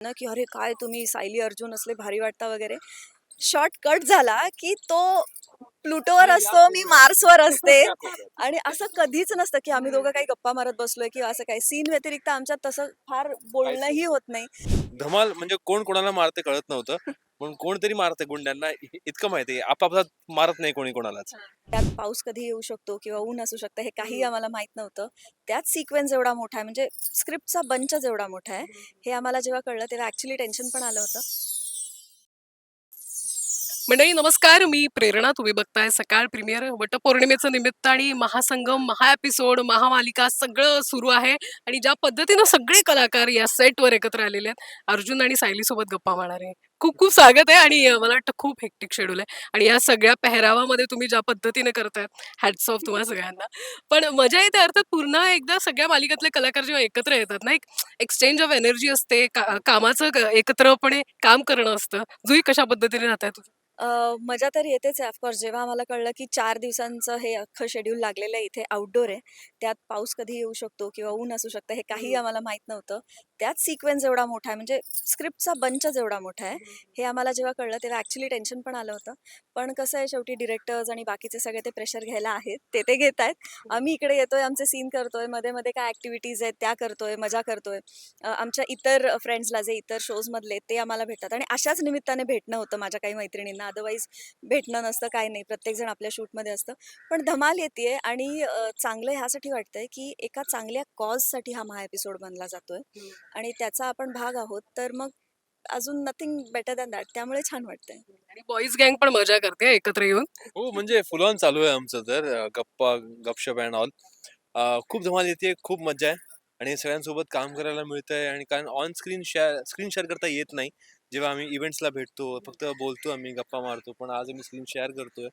ना की अरे काय तुम्ही सायली अर्जुन असले भारी वाटता वगैरे. शॉर्ट कट झाला की तो प्लुटोवर असतो मी मार्सवर असते. आणि असं कधीच नसतं की आम्ही दोघं काही गप्पा मारत बसलोय किंवा असं काही. सीन व्यतिरिक्त आमच्यात तसं फार बोलणंही होत नाही. धमाल म्हणजे कोण कोणाला मारते कळत नव्हतं. पण कोणतरी मारते गुंड्यांना. इतकं माहिती आपापसात मारत नाही कोणी कोणालाच. त्यात पाऊस कधी येऊ शकतो किंवा ऊन असू शकतं हे काही आम्हाला माहीत नव्हतं. त्यात सिक्वेन्स एवढा मोठा आहे. म्हणजे स्क्रिप्टचा बंचच एवढा मोठा आहे. हे आम्हाला जेव्हा कळलं तेव्हा ऍक्च्युली टेन्शन पण आलं होतं. मंडळी नमस्कार. मी प्रेरणा. तुम्ही बघताय सकाळ प्रीमियर वटपौर्णिमेचं निमित्त आणि महासंगम महा एपिसोड महामालिका सगळं सुरू आहे. आणि ज्या पद्धतीनं सगळे कलाकार या सेटवर एकत्र आलेले आहेत अर्जुन आणि सायली सोबत गप्पा मारणार आहे. खूप खूप स्वागत आहे आणि मला वाटतं खूप हेक्टिक शेड्यूल आहे. आणि या सगळ्या पेहरावामध्ये तुम्ही ज्या पद्धतीने करतायत हॅट्स ऑफ तुम्हाला सगळ्यांना. पण मजा येते अर्थात पुन्हा एकदा सगळ्या मालिकातले कलाकार जेव्हा एकत्र येतात ना एक एक्सचेंज ऑफ एनर्जी असते. का- कामाचं एकत्रपणे काम करणं असतं. जुई कशा पद्धतीने राहत आहे तुझं अ, मजा तर येतेच आहे. ऑफकोर्स जेव्हा आम्हाला कळलं की चार दिवसांचं हे अख्खं शेड्यूल लागलेलं आहे इथे आउटडोर आहे त्यात पाऊस कधी येऊ शकतो किंवा ऊन असू शकतं हे काही. आम्हाला माहीत नव्हतं. त्यात सिक्वेन्स एवढा मोठा आहे म्हणजे स्क्रिप्टचा बंचच एवढा मोठा आहे. हे आम्हाला जेव्हा कळलं तेव्हा ऍक्च्युली टेन्शन पण आलं होतं. पण कसं आहे शेवटी डिरेक्टर्स आणि बाकीचे सगळे ते प्रेशर घ्यायला आहेत ते ते घेत आहेत. आम्ही इकडे येतोय आमचे सीन करतोयमध्ये मध्ये काय ऍक्टिव्हिटीज आहेत त्या करतोय मजा करतोय. अ, आमच्या इतर फ्रेंड्सला जे इतर शोज मधले ते आम्हाला भेटतात. आणि अशाच निमित्ताने भेटणं होतं माझ्या काही मैत्रिणींना अदरवाईज भेटणं नसतं काय नाही. प्रत्येक जण आपल्या शूटमध्ये असतं. पण धमाल येते आणि चांगलं ह्यासाठी वाटतंय की एका चांगल्या कॉजसाठी हा महा एपिसोड बनला जातोय. आणि त्याचा आपण भाग आहोत तर मग अजून नथिंग बेटर दॅन दॅट त्यामुळे छान वाटतंय. आणि बॉईज गँग पण मजा करते एकत्र येऊन. हो म्हणजे फुल ऑन चालू आहे आमचं तर गप्पा गपशप अँड ऑल खूप धमाल येते खूप मजा आहे. आणि सगळ्यांसोबत काम करायला मिळतंय आणि कारण on screen share screen share करता येत नाही. जेव्हा आम्ही इव्हेंट्सला भेटतो फक्त बोलतो आम्ही गप्पा मारतो पण आज आम्ही स्क्रीन शेअर करतोय.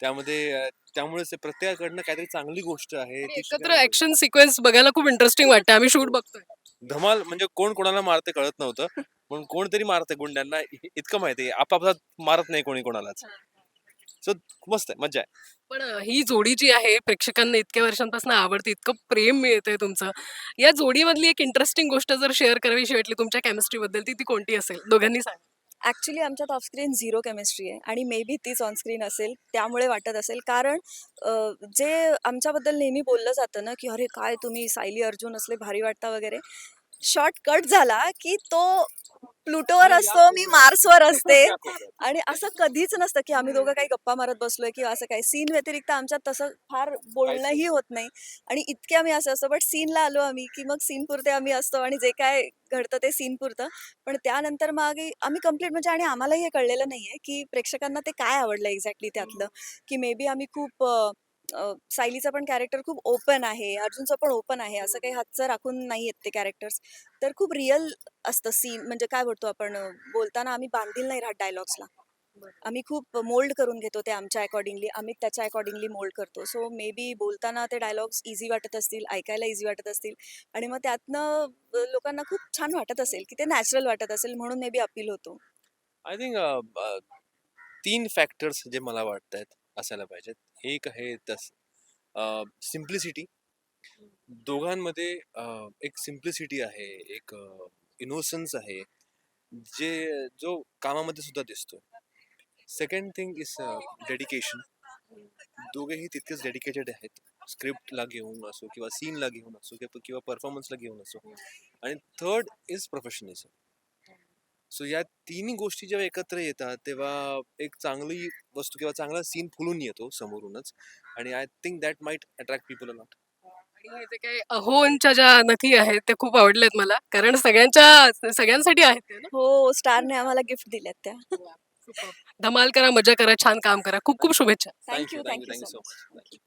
त्यामध्ये त्यामुळे प्रत्येकाकडनं काहीतरी चांगली गोष्ट आहे एकत्र ऍक्शन सिक्वेन्स बघायला खूप इंटरेस्टिंग वाटतं आम्ही शूट बघतोय. धमाल म्हणजे कोण कोणाला मारते कळत नव्हतं पण कोणतरी मारते गुंड्यांना इतकं माहिती आहे. आपापसात मारत नाही कोणी कोणालाच. सो मस्त आहे मजा आहे. पण अं, ही जोडी जी आहे प्रेक्षकांना इतक्या वर्षांपासून आवडते इतकं प्रेम मिळतंय तुमचं. या जोडीमधली एक इंटरेस्टिंग गोष्ट जर शेअर करावीशी वाटली तुमच्या केमिस्ट्री बद्दल ती ती कोणती असेल? दोघांनी सांग. ऍक्च्युली आमच्यात ऑफस्क्रीन झिरो केमिस्ट्री आहे आणि मे बी तीच ऑनस्क्रीन असेल त्यामुळे वाटत असेल. कारण अ, जे आमच्याबद्दल नेहमी बोललं जातं ना की अरे काय तुम्ही सायली अर्जुन असले भारी वाटता वगैरे शॉर्ट कट झाला की तो प्लुटोवर असतो मी मार्सवर असते. आणि असं कधीच नसतं की आम्ही दोघं काही गप्पा मारत बसलोय किंवा असं काही. सीन व्यतिरिक्त आमच्यात तसं फार बोलणंही होत नाही. आणि इतके आम्ही असं असतो बट सीनला आलो आम्ही की मग सीन पुरते आम्ही असतो आणि जे काय घडतं ते सीन पुरतं. पण त्यानंतर मग आम्ही कंप्लीट म्हणजे आणि आम्हालाही हे कळलेलं नाहीये की प्रेक्षकांना ते काय आवडलं एक्झॅक्टली त्यातलं. की मे बी आम्ही खूप सायलीचं पण कॅरेक्टर खूप ओपन आहे अर्जुनचं पण ओपन आहे असं काही हातचं राखून नाही आहेत ते कॅरेक्टर्स तर खूप रिअल असतं सीन म्हणजे काय बोलतो आपण बोलताना आम्ही बांधील नाही राहत डायलॉग्सला आम्ही खूप मोल्ड करून घेतो ते आमच्या अकॉर्डिंगली आम्ही त्याच्या अकॉर्डिंगली मोल्ड करतो. सो मे बी बोलताना ते डायलॉग्स इझी वाटत असतील ऐकायला इझी वाटत असतील. आणि मग त्यातनं लोकांना खूप छान वाटत असेल की ते नॅचरल वाटत असेल म्हणून मे बी अपील होतो आय थिंक तीन फॅक्टर्स जे मला वाटत आहेत असायला पाहिजेत. एक आहे तस. सिम्प्लिसिटी दोघांमध्ये एक सिम्प्लिसिटी आहे एक इनोसन्स आहे जे जो कामामध्ये सुद्धा दिसतो. सेकंड थिंग इज डेडिकेशन दोघेही तितकेच डेडिकेटेड आहेत. स्क्रिप्टला घेऊन असो किंवा सीनला घेऊन असो किंवा किंवा परफॉर्मन्सला घेऊन असो. आणि थर्ड इज प्रोफेशनलिझम सो या तिन्ही गोष्टी जेव्हा एकत्र येतात तेव्हा एक चांगली वस्तू किंवा चांगला सीन फुलून येतो समोरूनच. आणि I think that might attract people a lot आणि ते काय अहोंच्या ज्या नथी आहेत त्या खूप आवडल्यात मला. कारण सगळ्यांच्या सगळ्यांसाठी आहेत ते ना? हो स्टारने आम्हाला गिफ्ट दिल्यात त्या. धमाल करा मजा करा छान काम करा. खूप खूप शुभेच्छा. Thank you thank you so much